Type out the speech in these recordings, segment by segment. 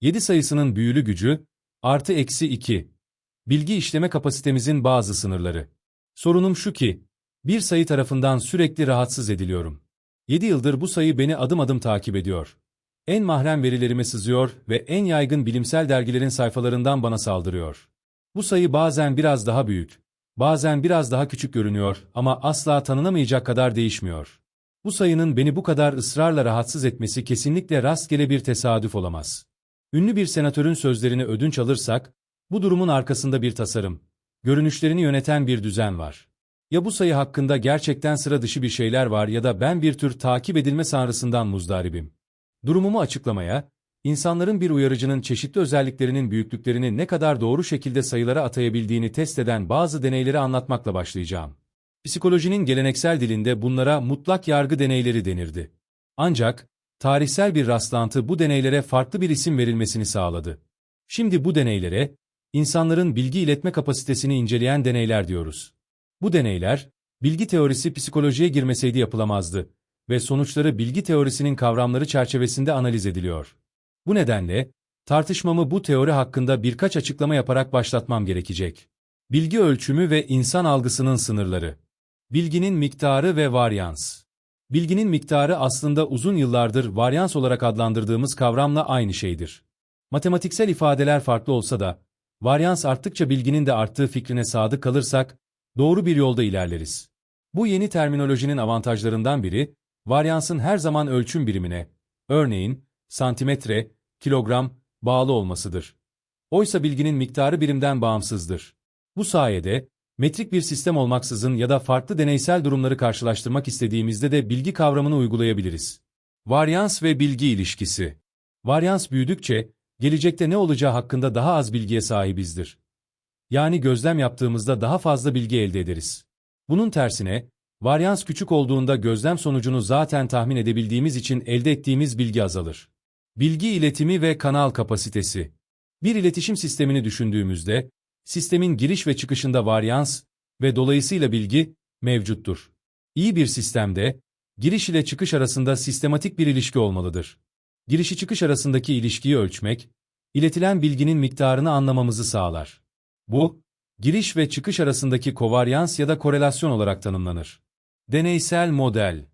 7 sayısının büyülü gücü, artı eksi 2. Bilgi işleme kapasitemizin bazı sınırları. Sorunum şu ki, bir sayı tarafından sürekli rahatsız ediliyorum. 7 yıldır bu sayı beni adım adım takip ediyor. En mahrem verilerime sızıyor ve en yaygın bilimsel dergilerin sayfalarından bana saldırıyor. Bu sayı bazen biraz daha büyük, bazen biraz daha küçük görünüyor ama asla tanınamayacak kadar değişmiyor. Bu sayının beni bu kadar ısrarla rahatsız etmesi kesinlikle rastgele bir tesadüf olamaz. Ünlü bir senatörün sözlerini ödünç alırsak, bu durumun arkasında bir tasarım, görünüşlerini yöneten bir düzen var. Ya bu sayı hakkında gerçekten sıra dışı bir şeyler var ya da ben bir tür takip edilme sanrısından muzdaribim. Durumumu açıklamaya, insanların bir uyarıcının çeşitli özelliklerinin büyüklüklerini ne kadar doğru şekilde sayılara atayabildiğini test eden bazı deneyleri anlatmakla başlayacağım. Psikolojinin geleneksel dilinde bunlara mutlak yargı deneyleri denirdi. Ancak, tarihsel bir rastlantı bu deneylere farklı bir isim verilmesini sağladı. Şimdi bu deneylere, insanların bilgi iletme kapasitesini inceleyen deneyler diyoruz. Bu deneyler, bilgi teorisi psikolojiye girmeseydi yapılamazdı ve sonuçları bilgi teorisinin kavramları çerçevesinde analiz ediliyor. Bu nedenle, tartışmamı bu teori hakkında birkaç açıklama yaparak başlatmam gerekecek. Bilgi ölçümü ve insan algısının sınırları. Bilginin miktarı ve varyans. Bilginin miktarı aslında uzun yıllardır varyans olarak adlandırdığımız kavramla aynı şeydir. Matematiksel ifadeler farklı olsa da, varyans arttıkça bilginin de arttığı fikrine sadık kalırsak, doğru bir yolda ilerleriz. Bu yeni terminolojinin avantajlarından biri, varyansın her zaman ölçüm birimine, örneğin, santimetre, kilogram, bağlı olmasıdır. Oysa bilginin miktarı birimden bağımsızdır. Bu sayede, metrik bir sistem olmaksızın ya da farklı deneysel durumları karşılaştırmak istediğimizde de bilgi kavramını uygulayabiliriz. Varyans ve bilgi ilişkisi. Varyans büyüdükçe, gelecekte ne olacağı hakkında daha az bilgiye sahibizdir. Yani gözlem yaptığımızda daha fazla bilgi elde ederiz. Bunun tersine, varyans küçük olduğunda gözlem sonucunu zaten tahmin edebildiğimiz için elde ettiğimiz bilgi azalır. Bilgi iletimi ve kanal kapasitesi. Bir iletişim sistemini düşündüğümüzde, sistemin giriş ve çıkışında varyans ve dolayısıyla bilgi mevcuttur. İyi bir sistemde, giriş ile çıkış arasında sistematik bir ilişki olmalıdır. Girişi çıkış arasındaki ilişkiyi ölçmek, iletilen bilginin miktarını anlamamızı sağlar. Bu, giriş ve çıkış arasındaki kovaryans ya da korelasyon olarak tanımlanır. Deneysel model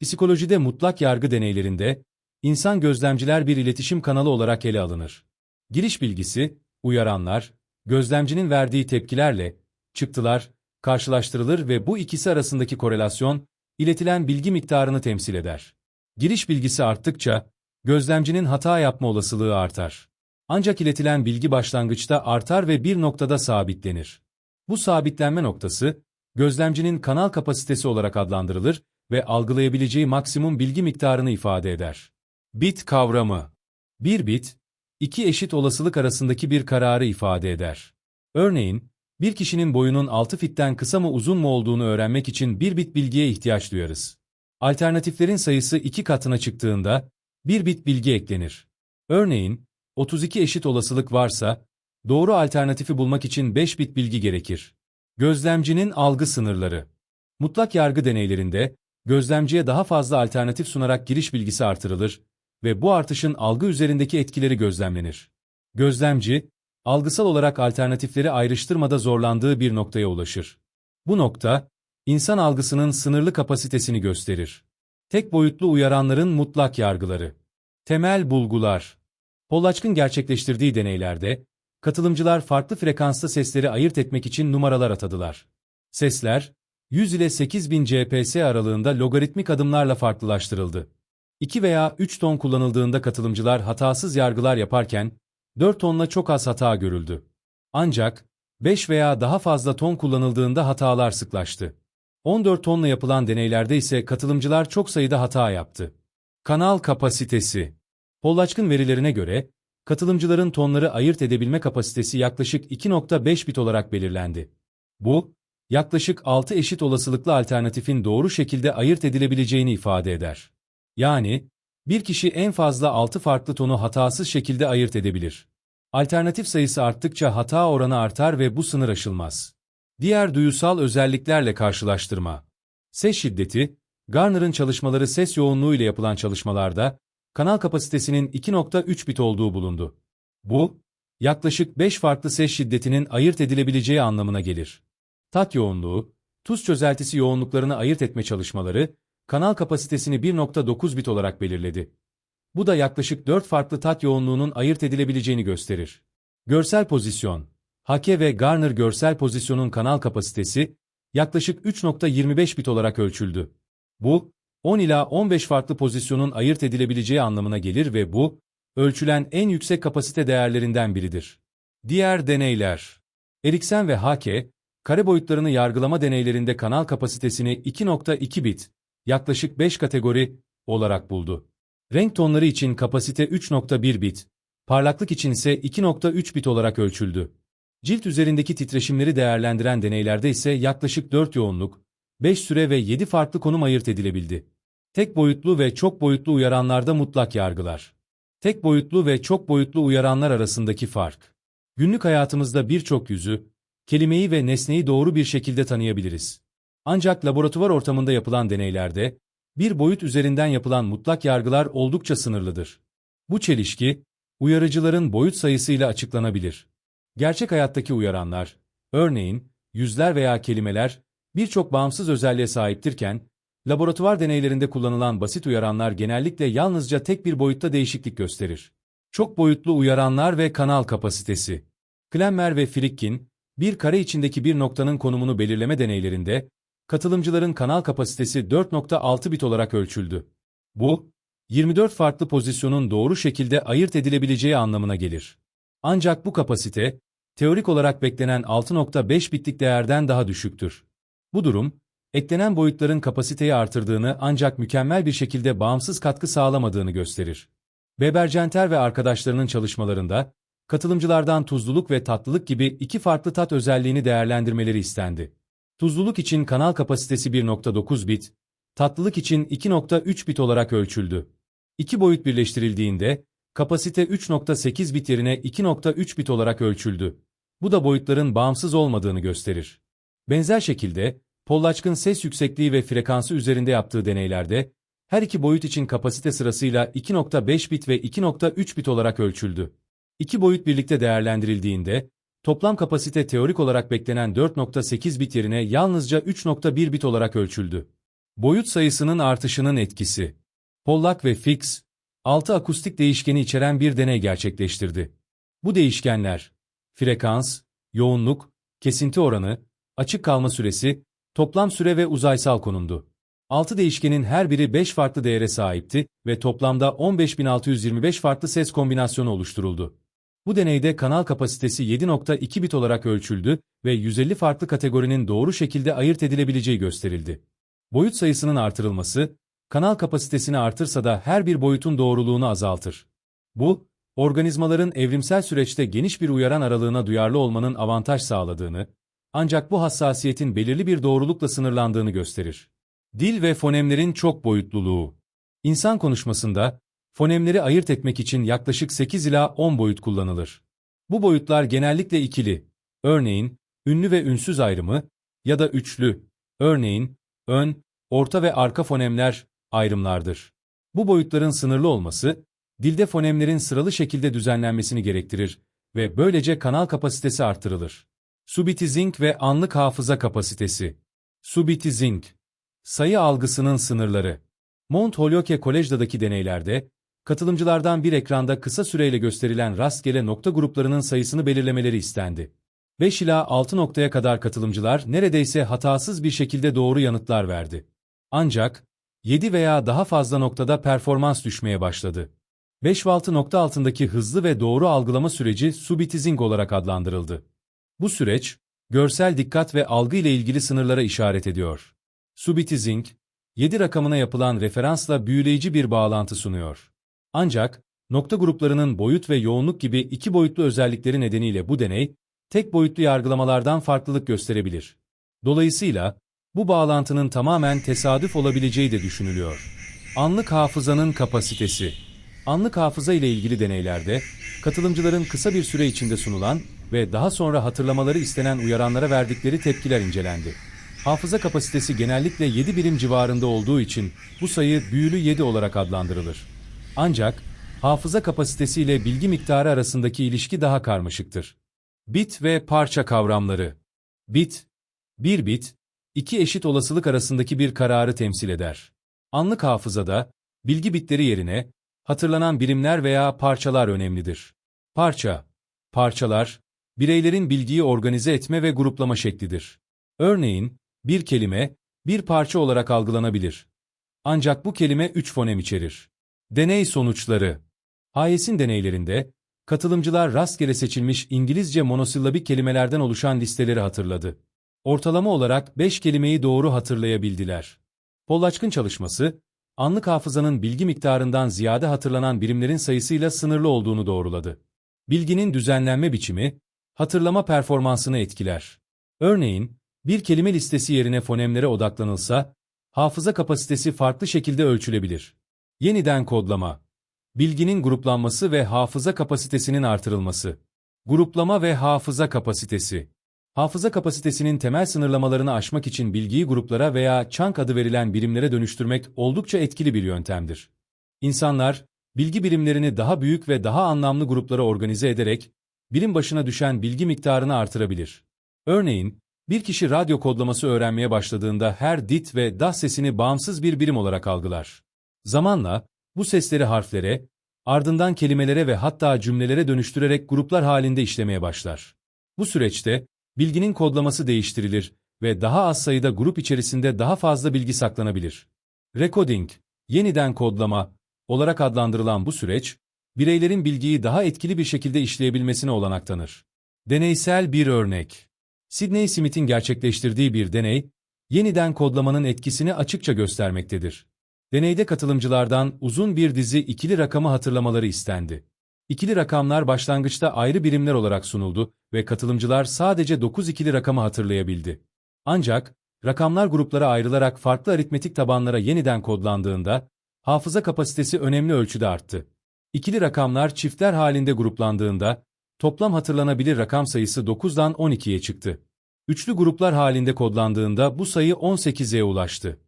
Psikolojide mutlak yargı deneylerinde, insan gözlemciler bir iletişim kanalı olarak ele alınır. Giriş bilgisi, uyaranlar, gözlemcinin verdiği tepkilerle, çıktılar, karşılaştırılır ve bu ikisi arasındaki korelasyon, iletilen bilgi miktarını temsil eder. Giriş bilgisi arttıkça, gözlemcinin hata yapma olasılığı artar. Ancak iletilen bilgi başlangıçta artar ve bir noktada sabitlenir. Bu sabitlenme noktası, gözlemcinin kanal kapasitesi olarak adlandırılır ve algılayabileceği maksimum bilgi miktarını ifade eder. Bit kavramı Bir bit, iki eşit olasılık arasındaki bir kararı ifade eder. Örneğin, bir kişinin boyunun 6 fitten kısa mı uzun mu olduğunu öğrenmek için bir bit bilgiye ihtiyaç duyarız. Alternatiflerin sayısı iki katına çıktığında, bir bit bilgi eklenir. Örneğin, 32 eşit olasılık varsa, doğru alternatifi bulmak için 5 bit bilgi gerekir. Gözlemcinin algı sınırları. Mutlak yargı deneylerinde, gözlemciye daha fazla alternatif sunarak giriş bilgisi artırılır ve bu artışın algı üzerindeki etkileri gözlemlenir. Gözlemci, algısal olarak alternatifleri ayrıştırmada zorlandığı bir noktaya ulaşır. Bu nokta, insan algısının sınırlı kapasitesini gösterir. Tek boyutlu uyaranların mutlak yargıları. Temel bulgular. Polaçk'ın gerçekleştirdiği deneylerde, katılımcılar farklı frekansta sesleri ayırt etmek için numaralar atadılar. Sesler, 100 ile 8000 GPS aralığında logaritmik adımlarla farklılaştırıldı. 2 veya 3 ton kullanıldığında katılımcılar hatasız yargılar yaparken, 4 tonla çok az hata görüldü. Ancak, 5 veya daha fazla ton kullanıldığında hatalar sıklaştı. 14 tonla yapılan deneylerde ise katılımcılar çok sayıda hata yaptı. Kanal kapasitesi Pollaçk'ın verilerine göre, katılımcıların tonları ayırt edebilme kapasitesi yaklaşık 2.5 bit olarak belirlendi. Bu, yaklaşık 6 eşit olasılıklı alternatifin doğru şekilde ayırt edilebileceğini ifade eder. Yani, bir kişi en fazla 6 farklı tonu hatasız şekilde ayırt edebilir. Alternatif sayısı arttıkça hata oranı artar ve bu sınır aşılmaz. Diğer duyusal özelliklerle karşılaştırma. Ses şiddeti, Garner'ın çalışmaları ses yoğunluğu ile yapılan çalışmalarda, kanal kapasitesinin 2.3 bit olduğu bulundu. Bu, yaklaşık 5 farklı ses şiddetinin ayırt edilebileceği anlamına gelir. Tat yoğunluğu, tuz çözeltisi yoğunluklarını ayırt etme çalışmaları, kanal kapasitesini 1.9 bit olarak belirledi. Bu da yaklaşık 4 farklı tat yoğunluğunun ayırt edilebileceğini gösterir. Görsel pozisyon Hake ve Garner görsel pozisyonun kanal kapasitesi yaklaşık 3.25 bit olarak ölçüldü. Bu, 10 ila 15 farklı pozisyonun ayırt edilebileceği anlamına gelir ve bu, ölçülen en yüksek kapasite değerlerinden biridir. Diğer deneyler Eriksen ve Hake, kare boyutlarını yargılama deneylerinde kanal kapasitesini 2.2 bit, yaklaşık 5 kategori olarak buldu. Renk tonları için kapasite 3.1 bit, parlaklık için ise 2.3 bit olarak ölçüldü. Cilt üzerindeki titreşimleri değerlendiren deneylerde ise yaklaşık 4 yoğunluk, 5 süre ve 7 farklı konum ayırt edilebildi. Tek boyutlu ve çok boyutlu uyaranlarda mutlak yargılar. Tek boyutlu ve çok boyutlu uyaranlar arasındaki fark. Günlük hayatımızda birçok yüzü, kelimeyi ve nesneyi doğru bir şekilde tanıyabiliriz. Ancak laboratuvar ortamında yapılan deneylerde, bir boyut üzerinden yapılan mutlak yargılar oldukça sınırlıdır. Bu çelişki, uyarıcıların boyut sayısıyla açıklanabilir. Gerçek hayattaki uyaranlar, örneğin, yüzler veya kelimeler, birçok bağımsız özelliğe sahiptirken, laboratuvar deneylerinde kullanılan basit uyaranlar genellikle yalnızca tek bir boyutta değişiklik gösterir. Çok boyutlu uyaranlar ve kanal kapasitesi. Klemmer ve Frickin, bir kare içindeki bir noktanın konumunu belirleme deneylerinde, katılımcıların kanal kapasitesi 4.6 bit olarak ölçüldü. Bu, 24 farklı pozisyonun doğru şekilde ayırt edilebileceği anlamına gelir. Ancak bu kapasite, teorik olarak beklenen 6.5 bitlik değerden daha düşüktür. Bu durum, eklenen boyutların kapasiteyi artırdığını ancak mükemmel bir şekilde bağımsız katkı sağlamadığını gösterir. Weber-Center ve arkadaşlarının çalışmalarında, katılımcılardan tuzluluk ve tatlılık gibi iki farklı tat özelliğini değerlendirmeleri istendi. Tuzluluk için kanal kapasitesi 1.9 bit, tatlılık için 2.3 bit olarak ölçüldü. İki boyut birleştirildiğinde, kapasite 3.8 bit yerine 2.3 bit olarak ölçüldü. Bu da boyutların bağımsız olmadığını gösterir. Benzer şekilde, Pollaçk'ın ses yüksekliği ve frekansı üzerinde yaptığı deneylerde, her iki boyut için kapasite sırasıyla 2.5 bit ve 2.3 bit olarak ölçüldü. İki boyut birlikte değerlendirildiğinde, toplam kapasite teorik olarak beklenen 4.8 bit yerine yalnızca 3.1 bit olarak ölçüldü. Boyut sayısının artışının etkisi. Pollack ve Fix, 6 akustik değişkeni içeren bir deney gerçekleştirdi. Bu değişkenler, frekans, yoğunluk, kesinti oranı, açık kalma süresi, toplam süre ve uzaysal konumdu. 6 değişkenin her biri 5 farklı değere sahipti ve toplamda 15.625 farklı ses kombinasyonu oluşturuldu. Bu deneyde kanal kapasitesi 7.2 bit olarak ölçüldü ve 150 farklı kategorinin doğru şekilde ayırt edilebileceği gösterildi. Boyut sayısının artırılması, kanal kapasitesini artırsa da her bir boyutun doğruluğunu azaltır. Bu, organizmaların evrimsel süreçte geniş bir uyaran aralığına duyarlı olmanın avantaj sağladığını, ancak bu hassasiyetin belirli bir doğrulukla sınırlandığını gösterir. Dil ve fonemlerin çok boyutluluğu. İnsan konuşmasında, fonemleri ayırt etmek için yaklaşık 8 ila 10 boyut kullanılır. Bu boyutlar genellikle ikili, örneğin, ünlü ve ünsüz ayrımı, ya da üçlü, örneğin, ön, orta ve arka fonemler, ayrımlardır. Bu boyutların sınırlı olması, dilde fonemlerin sıralı şekilde düzenlenmesini gerektirir ve böylece kanal kapasitesi artırılır. Subitizing ve anlık hafıza kapasitesi. Subitizing. Sayı algısının sınırları. Mount Holyoke Kolej'daki deneylerde, katılımcılardan bir ekranda kısa süreyle gösterilen rastgele nokta gruplarının sayısını belirlemeleri istendi. 5 ila 6 noktaya kadar katılımcılar neredeyse hatasız bir şekilde doğru yanıtlar verdi. Ancak, 7 veya daha fazla noktada performans düşmeye başladı. 5 ve 6 nokta altındaki hızlı ve doğru algılama süreci subitizing olarak adlandırıldı. Bu süreç, görsel dikkat ve algı ile ilgili sınırlara işaret ediyor. Subitizing, 7 rakamına yapılan referansla büyüleyici bir bağlantı sunuyor. Ancak, nokta gruplarının boyut ve yoğunluk gibi iki boyutlu özellikleri nedeniyle bu deney, tek boyutlu yargılamalardan farklılık gösterebilir. Dolayısıyla, bu bağlantının tamamen tesadüf olabileceği de düşünülüyor. Anlık hafızanın kapasitesi. Anlık hafıza ile ilgili deneylerde, katılımcıların kısa bir süre içinde sunulan ve daha sonra hatırlamaları istenen uyaranlara verdikleri tepkiler incelendi. Hafıza kapasitesi genellikle 7 birim civarında olduğu için bu sayı büyülü 7 olarak adlandırılır. Ancak, hafıza kapasitesi ile bilgi miktarı arasındaki ilişki daha karmaşıktır. Bit ve parça kavramları. Bit, bir bit, iki eşit olasılık arasındaki bir kararı temsil eder. Anlık hafızada, bilgi bitleri yerine, hatırlanan birimler veya parçalar önemlidir. Parça, parçalar, bireylerin bilgiyi organize etme ve gruplama şeklidir. Örneğin, bir kelime, bir parça olarak algılanabilir. Ancak bu kelime üç fonem içerir. Deney sonuçları Hayes'in deneylerinde, katılımcılar rastgele seçilmiş İngilizce monosillabik kelimelerden oluşan listeleri hatırladı. Ortalama olarak beş kelimeyi doğru hatırlayabildiler. Pollaçkın çalışması, anlık hafızanın bilgi miktarından ziyade hatırlanan birimlerin sayısıyla sınırlı olduğunu doğruladı. Bilginin düzenlenme biçimi, hatırlama performansını etkiler. Örneğin, bir kelime listesi yerine fonemlere odaklanılsa, hafıza kapasitesi farklı şekilde ölçülebilir. Yeniden kodlama, bilginin gruplanması ve hafıza kapasitesinin artırılması. Gruplama ve hafıza kapasitesi. Hafıza kapasitesinin temel sınırlamalarını aşmak için bilgiyi gruplara veya chunk adı verilen birimlere dönüştürmek oldukça etkili bir yöntemdir. İnsanlar, bilgi birimlerini daha büyük ve daha anlamlı gruplara organize ederek, birim başına düşen bilgi miktarını artırabilir. Örneğin, bir kişi radyo kodlaması öğrenmeye başladığında her dit ve dah sesini bağımsız bir birim olarak algılar. Zamanla, bu sesleri harflere, ardından kelimelere ve hatta cümlelere dönüştürerek gruplar halinde işlemeye başlar. Bu süreçte, bilginin kodlaması değiştirilir ve daha az sayıda grup içerisinde daha fazla bilgi saklanabilir. Recoding, yeniden kodlama olarak adlandırılan bu süreç, bireylerin bilgiyi daha etkili bir şekilde işleyebilmesine olanak tanır. Deneysel bir örnek. Sidney Smith'in gerçekleştirdiği bir deney, yeniden kodlamanın etkisini açıkça göstermektedir. Deneyde katılımcılardan uzun bir dizi ikili rakamı hatırlamaları istendi. İkili rakamlar başlangıçta ayrı birimler olarak sunuldu ve katılımcılar sadece 9 ikili rakamı hatırlayabildi. Ancak, rakamlar gruplara ayrılarak farklı aritmetik tabanlara yeniden kodlandığında, hafıza kapasitesi önemli ölçüde arttı. İkili rakamlar çiftler halinde gruplandığında, toplam hatırlanabilir rakam sayısı 9'dan 12'ye çıktı. Üçlü gruplar halinde kodlandığında bu sayı 18'e ulaştı.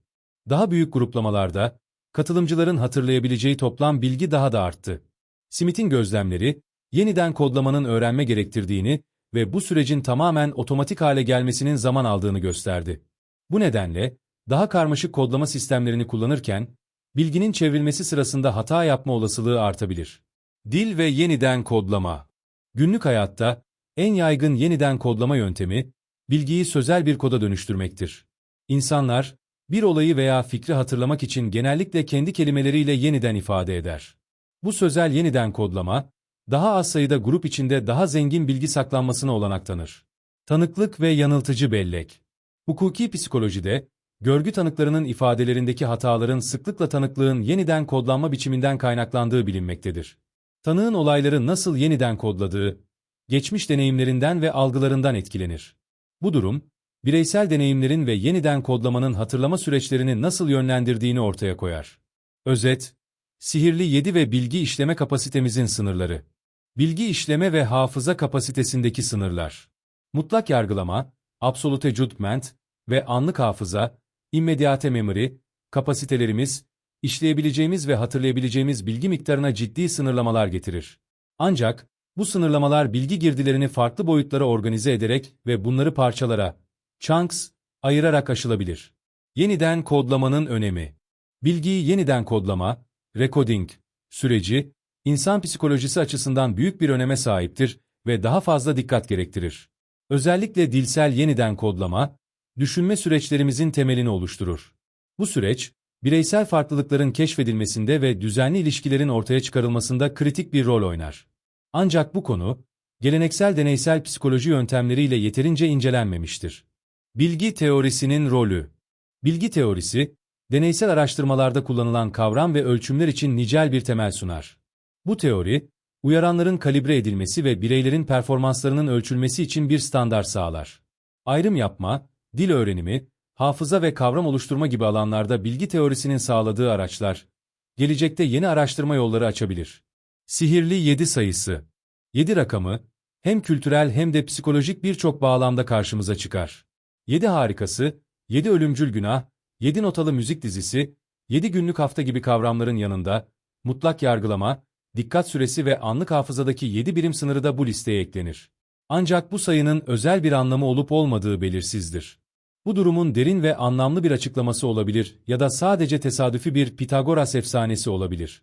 Daha büyük gruplamalarda, katılımcıların hatırlayabileceği toplam bilgi daha da arttı. Smith'in gözlemleri, yeniden kodlamanın öğrenme gerektirdiğini ve bu sürecin tamamen otomatik hale gelmesinin zaman aldığını gösterdi. Bu nedenle, daha karmaşık kodlama sistemlerini kullanırken, bilginin çevrilmesi sırasında hata yapma olasılığı artabilir. Dil ve yeniden kodlama Günlük hayatta, en yaygın yeniden kodlama yöntemi, bilgiyi sözel bir koda dönüştürmektir. İnsanlar, bir olayı veya fikri hatırlamak için genellikle kendi kelimeleriyle yeniden ifade eder. Bu sözel yeniden kodlama, daha az sayıda grup içinde daha zengin bilgi saklanmasına olanak tanır. Tanıklık ve yanıltıcı bellek. Hukuki psikolojide, görgü tanıklarının ifadelerindeki hataların sıklıkla tanıklığın yeniden kodlanma biçiminden kaynaklandığı bilinmektedir. Tanığın olayları nasıl yeniden kodladığı, geçmiş deneyimlerinden ve algılarından etkilenir. Bu durum, bireysel deneyimlerin ve yeniden kodlamanın hatırlama süreçlerini nasıl yönlendirdiğini ortaya koyar. Özet, sihirli 7 ve bilgi işleme kapasitemizin sınırları. Bilgi işleme ve hafıza kapasitesindeki sınırlar. Mutlak yargılama, absolute judgment ve anlık hafıza, immediate memory, kapasitelerimiz, işleyebileceğimiz ve hatırlayabileceğimiz bilgi miktarına ciddi sınırlamalar getirir. Ancak, bu sınırlamalar bilgi girdilerini farklı boyutlara organize ederek ve bunları parçalara, chunks, ayırarak aşılabilir. Yeniden kodlamanın önemi. Bilgiyi yeniden kodlama, recoding, süreci, insan psikolojisi açısından büyük bir öneme sahiptir ve daha fazla dikkat gerektirir. Özellikle dilsel yeniden kodlama, düşünme süreçlerimizin temelini oluşturur. Bu süreç, bireysel farklılıkların keşfedilmesinde ve düzenli ilişkilerin ortaya çıkarılmasında kritik bir rol oynar. Ancak bu konu, geleneksel deneysel psikoloji yöntemleriyle yeterince incelenmemiştir. Bilgi teorisinin rolü Bilgi teorisi, deneysel araştırmalarda kullanılan kavram ve ölçümler için nicel bir temel sunar. Bu teori, uyaranların kalibre edilmesi ve bireylerin performanslarının ölçülmesi için bir standart sağlar. Ayrım yapma, dil öğrenimi, hafıza ve kavram oluşturma gibi alanlarda bilgi teorisinin sağladığı araçlar, gelecekte yeni araştırma yolları açabilir. Sihirli 7 sayısı 7 rakamı, hem kültürel hem de psikolojik birçok bağlamda karşımıza çıkar. 7 harikası, 7 ölümcül günah, 7 notalı müzik dizisi, 7 günlük hafta gibi kavramların yanında, mutlak yargılama, dikkat süresi ve anlık hafızadaki 7 birim sınırı da bu listeye eklenir. Ancak bu sayının özel bir anlamı olup olmadığı belirsizdir. Bu durumun derin ve anlamlı bir açıklaması olabilir ya da sadece tesadüfi bir Pitagoras efsanesi olabilir.